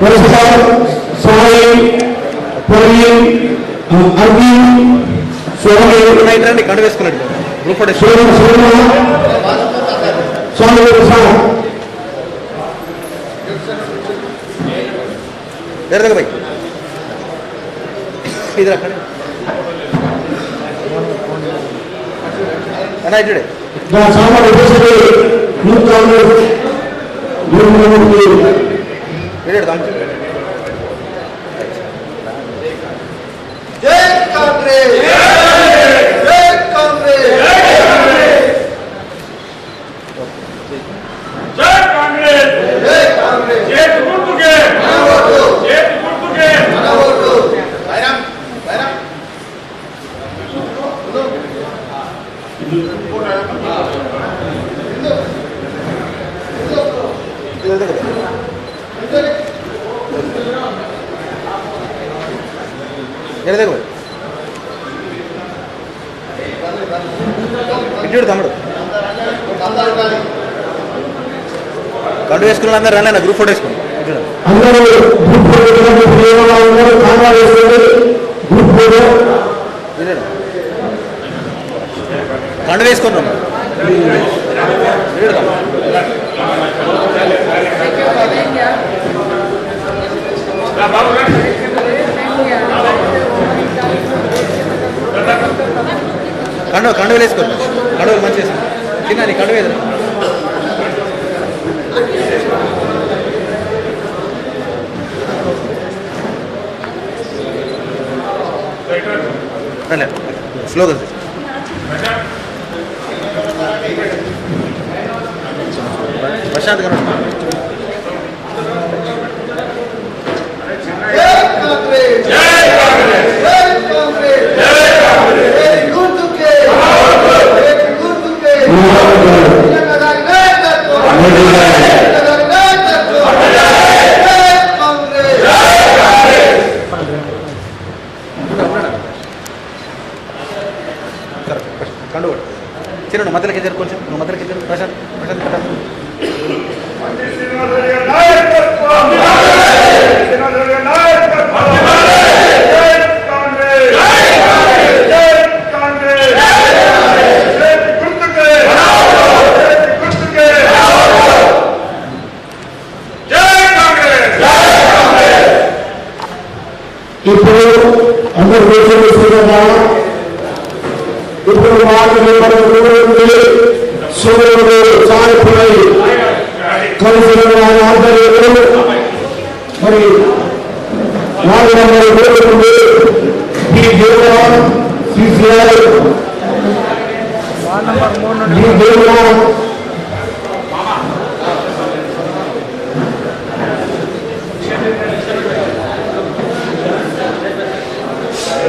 Professor Sohail Praveen Arjun Sohail కండు వేసుకున్నాడు స్వామి sir. భాయ్ ఇద్దరు అక్కడ యునైటెడ్ నా సామాన్య ఉపసభ నూతన पीरियड दान जय कांग्रेस అందరూ గ్రూప్ ఫోటో వేసుకున్నాం కండు వేసుకొని రమ్మ కండు కండువలు వేసుకోండి. కండువలు మంచి వేసుకోండి. తిన్నాను వెళ్ళ స్లోగన్ ప్రశాంత్ గారు nomás te la quise dar, Concha, nomás te la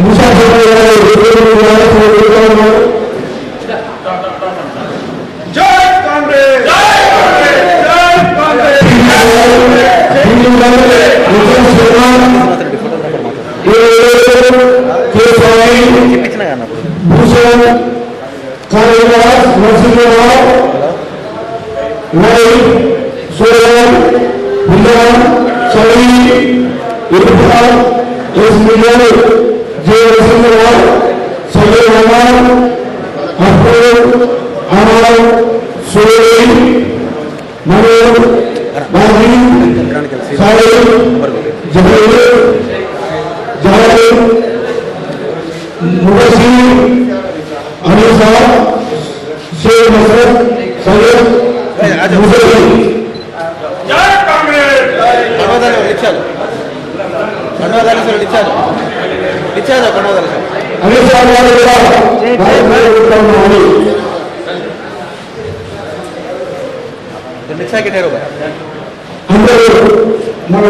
ముసాఫర్ এছাড়া এস মিডিয়ার যে রসুল সজয় রহমান আপনার আমার শরীর మిక్స్ ఆగినారు అందరూ మన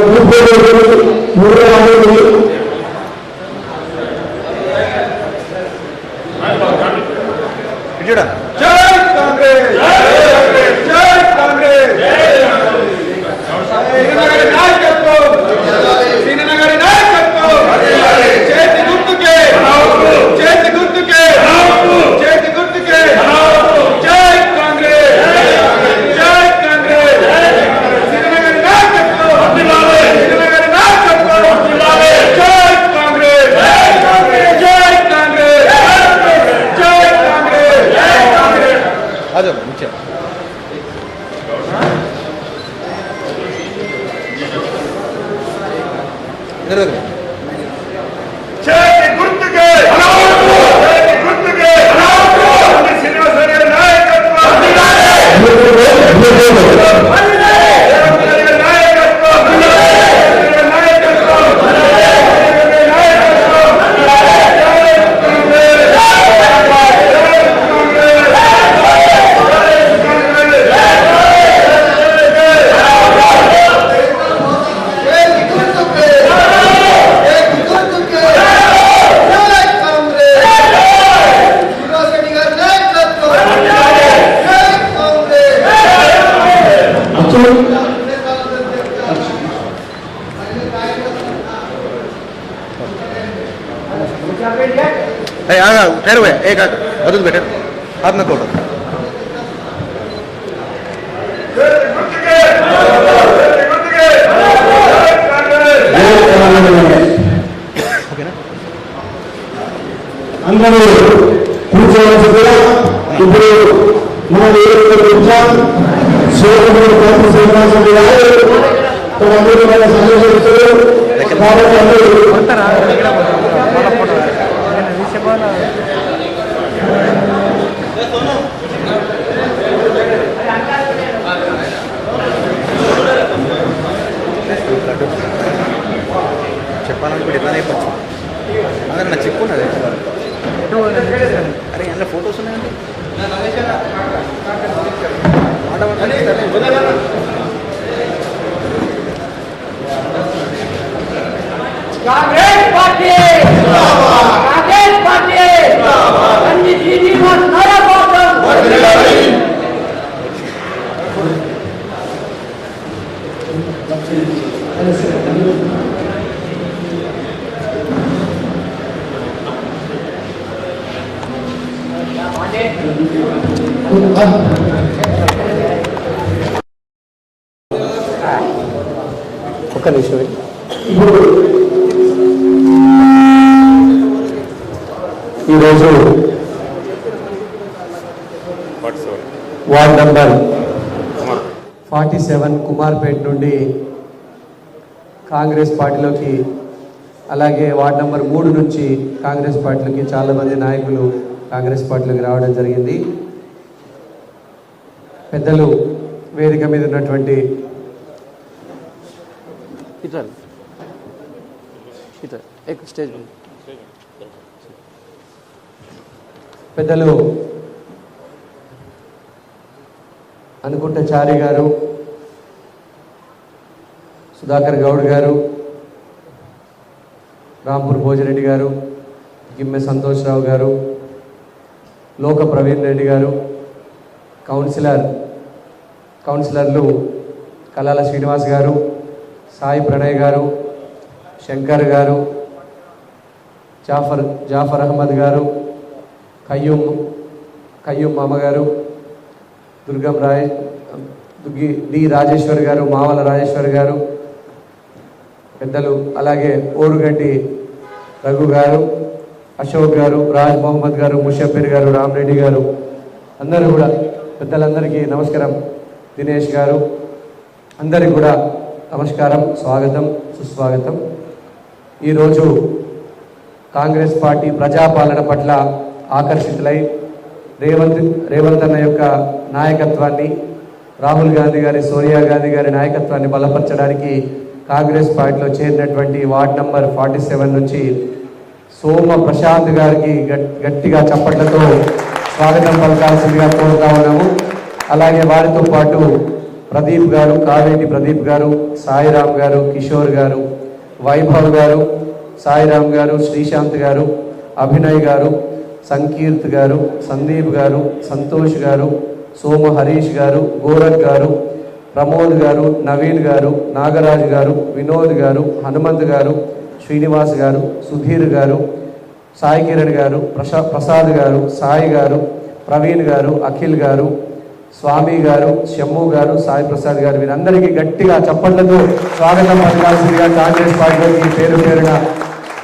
आगा ठहरो भैया एक आग अदुल बेटा हाथ में कोटो చేతి గుర్తుకే చేతి గుర్తుకే కాంగ్రెస్ ఓకేనా అందరూ కూర్చోవలసిందిగా ఇప్పుడు మన కూర్చోం శివకుమార్ పార్టీ శ్రీనివాసరెడ్డి గారు తమందరూ మన సందేశిస్తారు కాబట్టి అందరూ ఇప్పుడు కూడా ఇట్లానే చెప్పచ్చు అదే నా చెప్పున్నది అరే అందులో ఫొటోస్ ఉన్నాయండి. మాట మాట్లాడి ఈరోజు ward number forty seven Kumarpet నుండి కాంగ్రెస్ పార్టీలోకి అలాగే వార్డ్ నెంబర్ మూడు నుంచి కాంగ్రెస్ పార్టీలోకి చాలామంది నాయకులు కాంగ్రెస్ పార్టీలోకి రావడం జరిగింది. పెద్దలు వేదిక మీద ఉన్నటువంటి స్టేజ్ ఉంది పెద్దలు అనుకుంట చారి గారు సుధాకర్ గౌడ్ గారు రాంపూర్ భోజిరెడ్డి గారు గిమ్మె సంతోష్రావు గారు లోక ప్రవీణ్ రెడ్డి గారు కౌన్సిలర్ కౌన్సిలర్లు కలాల శ్రీనివాస్ గారు సాయి ప్రణయ్ గారు శంకర్ గారు జాఫర్ జాఫర్ అహ్మద్ గారు కయ్యూమ్ కయ్యూమ్ అమ్మగారు దుర్గం రాయ్ దుగ్గి డి రాజేశ్వర్ గారు మావల రాజేశ్వర్ గారు పెద్దలు అలాగే ఓరుగడ్డి రఘు గారు అశోక్ గారు రాజ్ మొహమ్మద్ గారు ముషఫీర్ గారు రామరెడ్డి గారు అందరూ కూడా పెద్దలందరికీ నమస్కారం. దినేష్ గారు అందరికీ కూడా నమస్కారం స్వాగతం సుస్వాగతం. ఈరోజు కాంగ్రెస్ పార్టీ ప్రజాపాలన పట్ల ఆకర్షితులై రేవంత్ రేవంత్ అన్న యొక్క నాయకత్వాన్ని రాహుల్ గాంధీ గారి సోనియా గాంధీ గారి నాయకత్వాన్ని బలపరచడానికి కాంగ్రెస్ పార్టీలో చేరినటువంటి వార్డ్ నంబర్ ఫార్టీ సెవెన్ నుంచి సోమ ప్రశాంత్ గారికి గట్టిగా చప్పట్లతో స్వాగతం పలకాల్సిందిగా కోరుతా ఉన్నాము. అలాగే వారితో పాటు ప్రదీప్ గారు కావేటి ప్రదీప్ గారు సాయిరామ్ గారు కిషోర్ గారు వైభవ్ గారు సాయిరామ్ గారు శ్రీశాంత్ గారు అభినయ్ గారు సంకీర్త్ గారు సందీప్ గారు సంతోష్ గారు సోమ హరీష్ గారు గోరఖ్ గారు ప్రమోద్ గారు నవీన్ గారు నాగరాజు గారు వినోద్ గారు హనుమంత్ గారు శ్రీనివాస్ గారు సుధీర్ గారు సాయి కిరణ్ గారు ప్రసా ప్రసాద్ గారు సాయి గారు ప్రవీణ్ గారు అఖిల్ గారు స్వామి గారు షమ్ము గారు సాయి ప్రసాద్ గారు వీరందరికీ గట్టిగా చప్పట్లతో స్వాగతం పలకాల్సిందిగా కాంగ్రెస్ పార్టీలోకి పేరు పేరున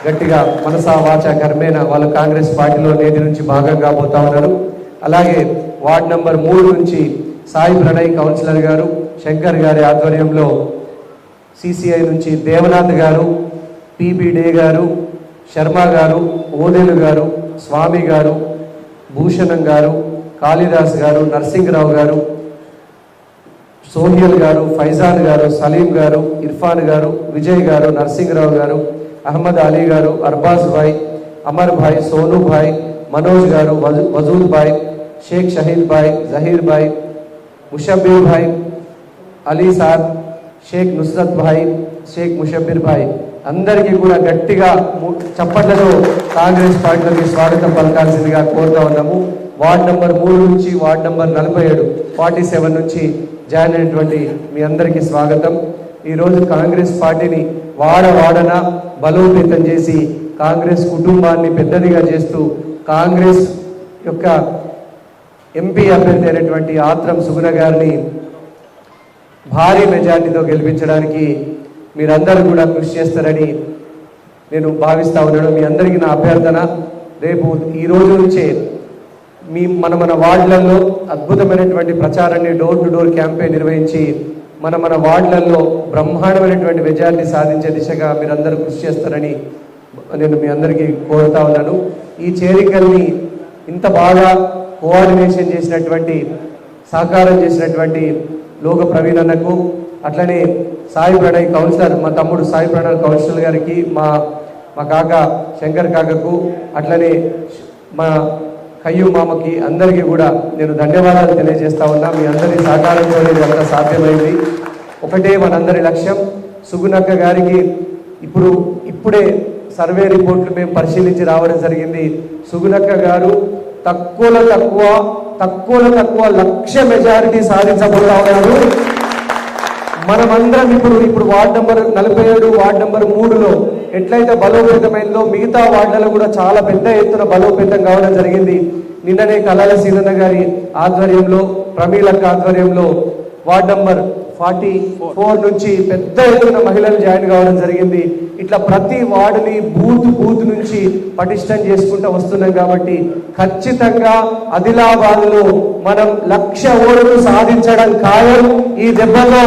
గట్టిగా మనసా వాచ కర్మేన వాళ్ళు కాంగ్రెస్ పార్టీలో నేటి నుంచి భాగం కాబోతా ఉన్నారు. అలాగే వార్డ్ నంబర్ మూడు నుంచి సాయి ప్రణయ్ కౌన్సిలర్ గారు శంకర్ గారి ఆధ్వర్యంలో సిసిఐ నుంచి దేవనాథ్ గారు పిబి డే గారు శర్మ గారు ఓదేలు గారు స్వామి గారు భూషణం గారు కాళిదాస్ గారు నరసింహరావు గారు సోహియల్ గారు ఫైజాన్ గారు సలీం గారు ఇర్ఫాన్ గారు విజయ్ గారు నరసింహరావు గారు అహ్మద్ అలీ గారు అర్బాజ్ భాయ్ అమర్ భాయ్ సోను భాయ్ మనోజ్ గారు వజూద్ భాయ్ షేక్ షహీద్ భాయ్ జహీర్ భాయ్ ముషబ్బీర్ భాయ్ అలీ సాద్ షేక్ నుస్రత్ భాయ్ షేక్ ముషబ్బీర్ భాయ్. అందరికీ కూడా గట్టిగా చప్పట్లతో కాంగ్రెస్ పార్టీలోకి స్వాగతం పలకాల్సిందిగా కోరుతా ఉన్నాము. వార్డ్ నంబర్ మూడు నుంచి వార్డ్ నంబర్ నలభై ఏడు ఫార్టీ సెవెన్ నుంచి జాయిన్ అయినటువంటి మీ అందరికీ స్వాగతం. ఈరోజు కాంగ్రెస్ పార్టీని వాడ వాడన బలోపేతం చేసి కాంగ్రెస్ కుటుంబాన్ని పెద్దదిగా చేస్తూ కాంగ్రెస్ యొక్క ఎంపీ అభ్యర్థి అయినటువంటి ఆత్రం సుగుణ గారిని భారీ మెజార్టీతో గెలిపించడానికి మీరందరూ కూడా కృషి చేస్తారని నేను భావిస్తా ఉన్నాను. మీ అందరికీ నా అభ్యర్థన. రేపు ఈ రోజు నుంచే మీ మన మన వార్డులలో అద్భుతమైనటువంటి ప్రచారాన్ని డోర్ టు డోర్ క్యాంపెయిన్ నిర్వహించి మన మన వార్డులలో బ్రహ్మాండమైనటువంటి విజయాన్ని సాధించే దిశగా మీరందరూ కృషి చేస్తారని నేను మీ అందరికీ కోరుతా ఉన్నాను. ఈ చేరికల్ని ఇంత బాగా కోఆర్డినేషన్ చేసినటువంటి సహకారం చేసినటువంటి లోక ప్రవీణ్ అన్నకు అట్లనే సాయి ప్రణయ్ కౌన్సిలర్ మా తమ్ముడు సాయి ప్రణయ్ కౌన్సిలర్ గారికి మా మా కాక శంకర్ కాకకు అట్లనే మా కయ్యూ మామకి అందరికీ కూడా నేను ధన్యవాదాలు తెలియజేస్తా ఉన్నా. మీ అందరి సహకారంతో ఇదంతా సాధ్యమైంది. ఒకటే మనందరి లక్ష్యం. సుగుణక్క గారికి ఇప్పుడు ఇప్పుడే సర్వే రిపోర్ట్లు మేము పరిశీలించి రావడం జరిగింది. సుగుణక్క గారు తక్కువలో తక్కువ తక్కువలో తక్కువ లక్ష మెజారిటీ సాధించబోతా ఉన్నారు. మనమందరం ఇప్పుడు ఇప్పుడు వార్డ్ నెంబర్ నలభై ఏడు వార్డ్ నెంబర్ మూడులో ఎట్లయితే బలోపేతమైందో మిగతా వార్డులలో కూడా చాలా పెద్ద ఎత్తున బలోపేతం కావడం జరిగింది. నిన్ననే కళాల సీనన్న గారి ఆధ్వర్యంలో ప్రమీలక్క ఆధ్వర్యంలో వార్డ్ నంబర్ ఫార్టీ ఫోర్ నుంచి పెద్ద ఎత్తున మహిళలు జాయిన్ కావడం జరిగింది. ఇట్లా ప్రతి వార్డుని బూత్ బూత్ నుంచి పటిష్టం చేసుకుంటూ వస్తున్నాం కాబట్టి ఖచ్చితంగా ఆదిలాబాద్లో మనం లక్ష ఓట్లు సాధించడం ఖాయం. ఈ దెబ్బలో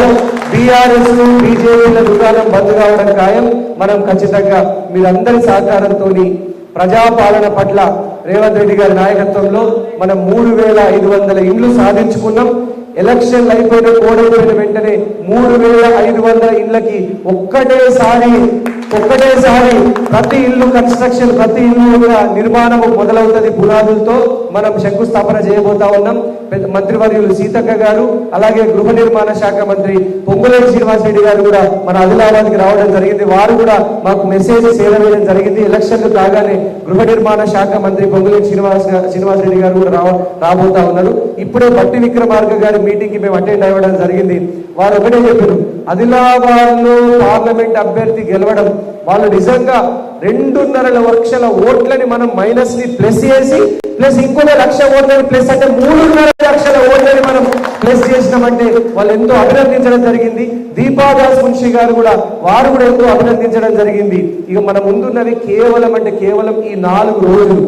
బీఆర్ఎస్ బీజేపీల దుకాణం బంద్ కావడం ఖాయం. మనం ఖచ్చితంగా మీరందరి సహకారంతో ప్రజాపాలన పట్ల రేవంత్ రెడ్డి గారి నాయకత్వంలో మనం మూడు వేల ఐదు వందల ఇండ్లు సాధించుకున్నాం. ఎలక్షన్లు అయిపోయిన కోడైపోయిన వెంటనే మూడు వేల ఐదు వందల ఇళ్ళకి ఒక్కటేసారి ఒక్కటేసారి ప్రతి ఇల్లు కన్స్ట్రక్షన్ ప్రతి ఇల్లు కూడా నిర్మాణం మొదలవుతుంది పునాదులతో. మనం శంకుస్థాపన చేయబోతా ఉన్నాం. పెద్ద మంత్రివర్యులు సీతక్క గారు అలాగే గృహ నిర్మాణ శాఖ మంత్రి పొంగులేటి శ్రీనివాస్ రెడ్డి గారు కూడా మన ఆదిలాబాద్కి రావడం జరిగింది. వారు కూడా మాకు మెసేజ్ చేరవేయడం జరిగింది. ఎలక్షన్లు కాగానే గృహ నిర్మాణ శాఖ మంత్రి పొంగులేటి శ్రీనివాస్ గా- శ్రీనివాస్ రెడ్డి గారు కూడా రావ రాబోతా ఉన్నారు. ఇప్పుడే పట్టి విక్రమార్క గారి మీటింగ్కి మేము అటెండ్ అవ్వడం జరిగింది. వారు ఒకటే చెప్పారు. ఆదిలాబాద్లో పార్లమెంట్ అభ్యర్థి గెలవడం వాళ్ళు నిజంగా రెండున్నర లక్షల ఓట్లని మనం మైనస్ని ప్లస్ చేసి ప్లస్ ఇంకొక లక్ష ఓట్లని ప్లస్ అంటే మూడున్నర లక్షల ఓట్లని మనం ప్లస్ చేసినామంటే వాళ్ళు ఎంతో అభినందించడం జరిగింది. దీపాదాస్ మున్షి గారు కూడా వారు కూడా ఎంతో అభినందించడం జరిగింది. ఇక మన ముందున్నది కేవలం అంటే కేవలం ఈ నాలుగు రోజులు.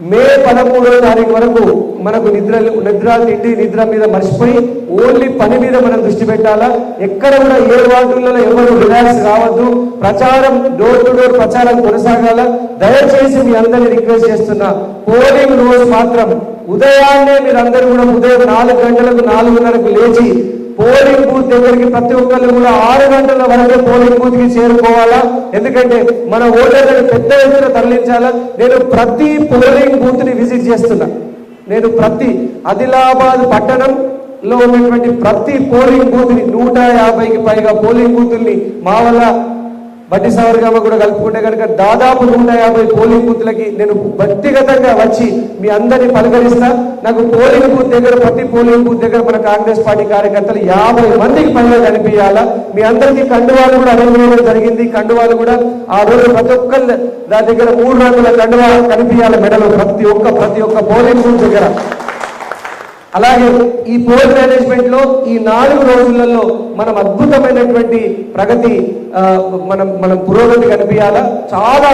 మే పదమూడవ తారీఖు వరకు మనకు నిద్ర నిద్ర తిండి నిద్ర మీద మర్చిపోయి ఓన్లీ పని మీద మనం దృష్టి పెట్టాలా? ఎక్కడ కూడా ఏ వార్డులలో ఎవరు రిలాక్స్ రావద్దు. ప్రచారం డోర్ టు డోర్ ప్రచారం కొనసాగాల? దయచేసి మీ అందరినీ రిక్వెస్ట్ చేస్తున్నా. పోలింగ్ రోజు మాత్రం ఉదయాన్నే మీరందరూ కూడా ఉదయం నాలుగు గంటలకు నాలుగున్నరకు లేచి పోలింగ్ బూత్ దగ్గరికి ప్రతి ఒక్కళ్ళు కూడా ఆరు గంటల వరకే పోలింగ్ బూత్కి చేరుకోవాలా? ఎందుకంటే మన ఓటర్లను పెద్ద ఎత్తున తరలించాలా? నేను ప్రతి పోలింగ్ బూత్ని విజిట్ చేస్తున్నా. నేను ప్రతి ఆదిలాబాద్ పట్టణంలో ఉన్నటువంటి ప్రతి పోలింగ్ బూత్ని నూట యాభైకి పైగా పోలింగ్ బూతుల్ని మా వల్ల బట్టి సవర్గమ్మ కూడా కలుపుకుంటే కనుక దాదాపు నూట యాభై పోలింగ్ బూత్లకి నేను వ్యక్తిగతంగా వచ్చి మీ అందరిని పలకరిస్తా. నాకు పోలింగ్ బూత్ దగ్గర ప్రతి పోలింగ్ బూత్ దగ్గర మన కాంగ్రెస్ పార్టీ కార్యకర్తలు యాభై మందికి పైగా కనిపించాలా? మీ అందరికీ కండువాలు కూడా అనుభవం జరిగింది. కండువాలు కూడా ఆ రోజు ప్రతి ఒక్కరు దాని దగ్గర మూడు రంగుల కండువా కనిపించాలి మెడలో ప్రతి ఒక్క ప్రతి ఒక్క పోలింగ్ బూత్ దగ్గర. అలాగే ఈ పోల్ మేనేజ్మెంట్లో ఈ నాలుగు రోజులలో మనం అద్భుతమైనటువంటి ప్రగతి మనం మనం పురోగతి కనిపించాలా? చాలా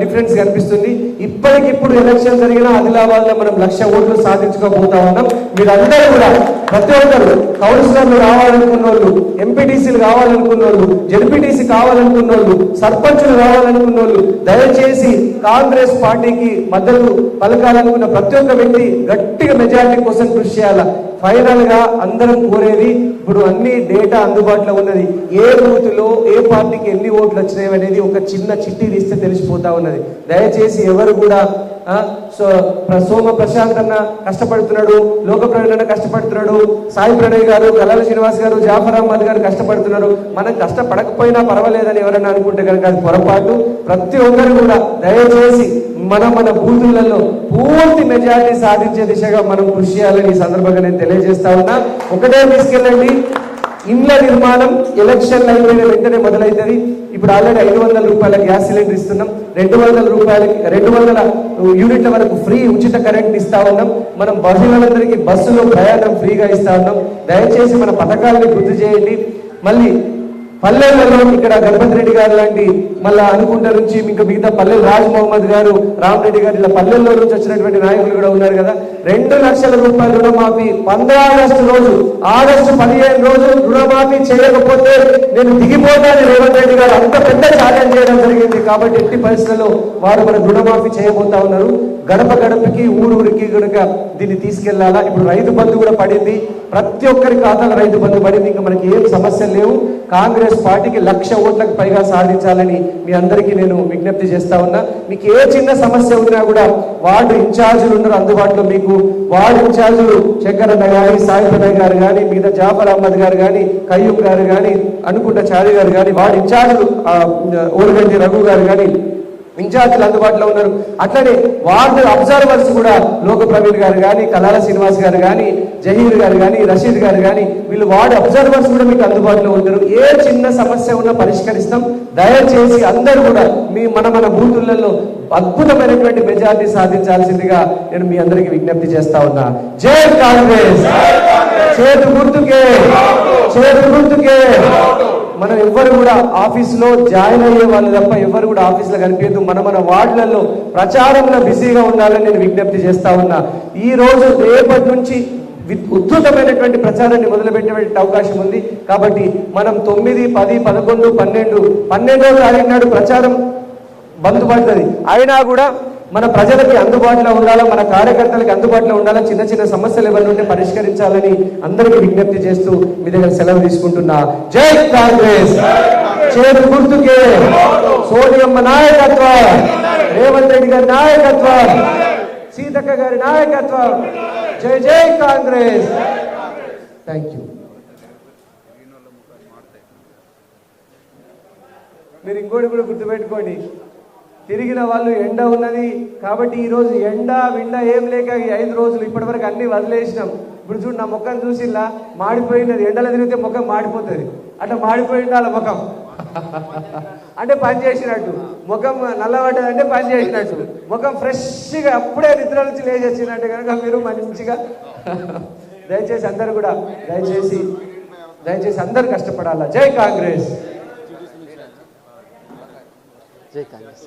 డిఫరెన్స్ కనిపిస్తుంది. ఇప్పటికిప్పుడు ఎలక్షన్ జరిగిన ఆదిలాబాద్లో మనం లక్ష ఓట్లు సాధించుకోబోతా ఉన్నాం. మీరందరూ కూడా ప్రతి ఒక్కరు కౌన్సిలర్లు రావాలనుకున్న వాళ్ళు ఎంపీటీసీలు కావాలనుకున్న వాళ్ళు జడ్పీటీసీ కావాలనుకున్న వాళ్ళు సర్పంచులు కావాలనుకున్న వాళ్ళు దయచేసి కాంగ్రెస్ పార్టీకి మద్దతు పలకాలనుకున్న ప్రతి ఒక్క వ్యక్తి గట్టిగా మెజారిటీ కోసం కృషి చేయాలా? ఫైనల్గా అందరం కోరేది ఇప్పుడు అన్ని డేటా అందుబాటులో ఉన్నది. ఏ బూత్లో ఏ పార్టీకి ఎన్ని ఓట్లు వచ్చినాయి అనేది ఒక చిన్న చిట్టి తీస్తే తెలిసిపోతా ఉన్నది. దయచేసి ఎవరు కూడా సో ప్ర- సోమ ప్రశాంత్ అన్న కష్టపడుతున్నాడు లోక అన్న కష్టపడుతున్నాడు సాయి ప్రణయ్ గారు కలాల శ్రీనివాస్ గారు జాఫర్ అహ్మద్ గారు కష్టపడుతున్నారు. మనం కష్టపడకపోయినా పర్వాలేదని ఎవరైనా అనుకుంటే కనుక అది పొరపాటు. ప్రతి ఒక్కరు కూడా దయచేసి మనం మన బూతులలో పూర్తి మెజారిటీ సాధించే దిశగా మనం కృషి చేయాలని ఈ సందర్భంగా నేను తెలియజేస్తా ఉన్నా. ఒకటే తీసుకెళ్ళండి. ఇండ్ల నిర్మాణం ఎలక్షన్ అయిపోయిన వెంటనే మొదలవుతుంది ఇప్పుడు ఆల్రెడీ ఐదు వందల రూపాయల గ్యాస్ సిలిండర్ ఇస్తున్నాం. రెండు వందల రూపాయలకి రెండు వందల యూనిట్ల వరకు ఫ్రీ ఉచిత కరెంట్ ఇస్తా ఉన్నాం. మనం మహిళలందరికీ బస్సులో ప్రయాణం ఫ్రీగా ఇస్తా ఉన్నాం. దయచేసి మన పథకాలని గుర్తు చేయండి. మళ్ళీ పల్లెలలో ఇక్కడ గణపతి రెడ్డి గారు లాంటి మళ్ళా అనుకుంట నుంచి ఇంకా మిగతా పల్లెలు రాజ్ మహమ్మద్ గారు రామరెడ్డి గారు ఇలా పల్లెల్లో నుంచి వచ్చినటువంటి నాయకులు కూడా ఉన్నారు కదా. రెండు లక్షల రూపాయలు రుణమాఫీ పంద్రా ఆగస్టు రోజు ఆగస్టు పదిహేను రోజు రుణమాఫీ చేయకపోతే నేను దిగిపోతాను. రేవంత్ రెడ్డి గారు అంత పెద్ద ఛాలెంజ్ చేయడం జరిగింది. కాబట్టి ఎట్టి పరిస్థితుల్లో వారు మన రుణమాఫీ చేయబోతా ఉన్నారు. గడప గడపకి ఊరు ఊరికి కనుక దీన్ని తీసుకెళ్ళాలా? ఇప్పుడు రైతు బంధు కూడా పడింది. ప్రతి ఒక్కరి ఖాతాలో రైతు బంధు పడింది. ఇంకా మనకి ఏం సమస్యలు లేవు. కాంగ్రెస్ పార్టీకి లక్ష ఓట్లకు పైగా సాధించాలని మీ అందరికీ నేను విజ్ఞప్తి చేస్తా ఉన్నా. మీకు ఏ చిన్న సమస్య ఉన్నా కూడా వార్డు ఇన్ఛార్జీలు ఉన్నారు అందుబాటులో మీకు. వార్డు ఇన్ఛార్జీలు శంకరన్న గారి కానీ ప్రణయ్ గారు కానీ మిగతా జాఫర్ అహ్మద్ గారు కానీ కయ్యూబ్ గారు కానీ అనుకుంట చారి గారు కానీ వార్డు ఇన్ఛార్జీలు ఆ, రఘు గారు కానీ ఇన్ఛార్జీలు అందుబాటులో ఉన్నారు. అట్లనే వార్డు అబ్జర్వర్స్ కూడా లోక ప్రవీణ్ గారు కానీ కలాల శ్రీనివాస్ గారు కానీ జహీర్ గారు కానీ రషీద్ గారు కానీ వీళ్ళు వార్డు అబ్జర్వర్స్ కూడా మీకు అందుబాటులో ఉంటారు. ఏ చిన్న సమస్య ఉన్నా పరిష్కరిస్తాం. దయచేసి అందరూ కూడా మీ మన మన బూతులలో అద్భుతమైనటువంటి మెజారిటీ సాధించాల్సిందిగా నేను మీ అందరికీ విజ్ఞప్తి చేస్తా ఉన్నా. జై కాంగ్రెస్! చేతు గుర్తుకే! చేతు గుర్తుకే! మనం ఎవ్వరు కూడా ఆఫీస్లో జాయిన్ అయ్యే వాళ్ళు తప్ప ఎవరు కూడా ఆఫీస్లో కనిపించదు. మన మన వార్డులలో ప్రచారంలో బిజీగా ఉండాలని నేను విజ్ఞప్తి చేస్తా ఉన్నా. ఈ రోజు రేపటి నుంచి ఉద్ధృతమైనటువంటి ప్రచారాన్ని మొదలుపెట్టేటువంటి అవకాశం ఉంది. కాబట్టి మనం తొమ్మిది పది పదకొండు పన్నెండు పన్నెండో తారీఖు నాడు ప్రచారం బంద్ పడుతుంది. అయినా కూడా మన ప్రజలకి అందుబాటులో ఉండాలా? మన కార్యకర్తలకి అందుబాటులో ఉండాలా? చిన్న చిన్న సమస్యలు ఎవరి ఉంటే పరిష్కరించాలని అందరికీ విజ్ఞప్తి చేస్తూ మీ దగ్గర సెలవు తీసుకుంటున్నా. జై కాంగ్రెస్! చేరు గుర్తుకే. సోనియమ్మ నాయకత్వం. రేవంత్ రెడ్డి గారి నాయకత్వం. సీతక్క గారి నాయకత్వం. జై జై కాంగ్రెస్! థ్యాంక్ యూ మీరు ఇంకోటి కూడా గుర్తుపెట్టుకోండి. తిరిగిన వాళ్ళు ఎండ ఉన్నది. కాబట్టి ఈరోజు ఎండ విండ ఏం లేక ఈ ఐదు రోజులు ఇప్పటివరకు అన్ని వదిలేసినాం. ఇప్పుడు చూడు నా ముఖం చూసిలా మాడిపోయినది. ఎండలో తిరిగితే ముఖం మాడిపోతుంది. అట్లా మాడిపోయింది వాళ్ళ ముఖం? అంటే పని చేసినట్టు. ముఖం నల్లబడ్డది అంటే పని చేసినట్టు. ముఖం ఫ్రెష్గా అప్పుడే నిద్ర నుంచి లేచి వచ్చినట్టు కనుక మీరు మంచిగా దయచేసి అందరు కూడా దయచేసి దయచేసి అందరు కష్టపడాలా. జై కాంగ్రెస్. జై కాంగ్రెస్.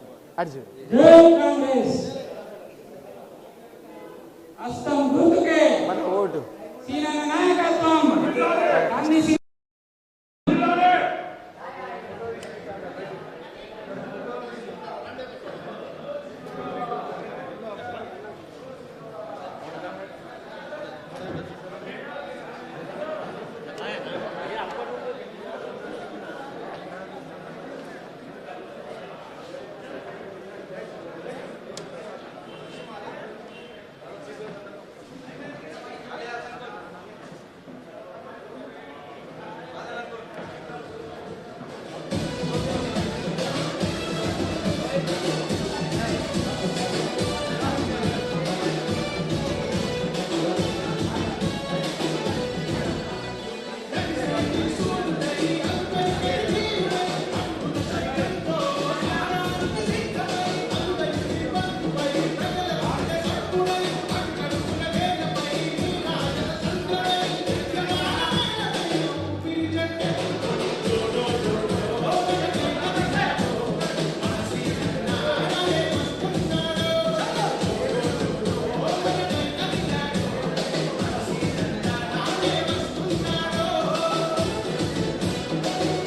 మన ఓటు.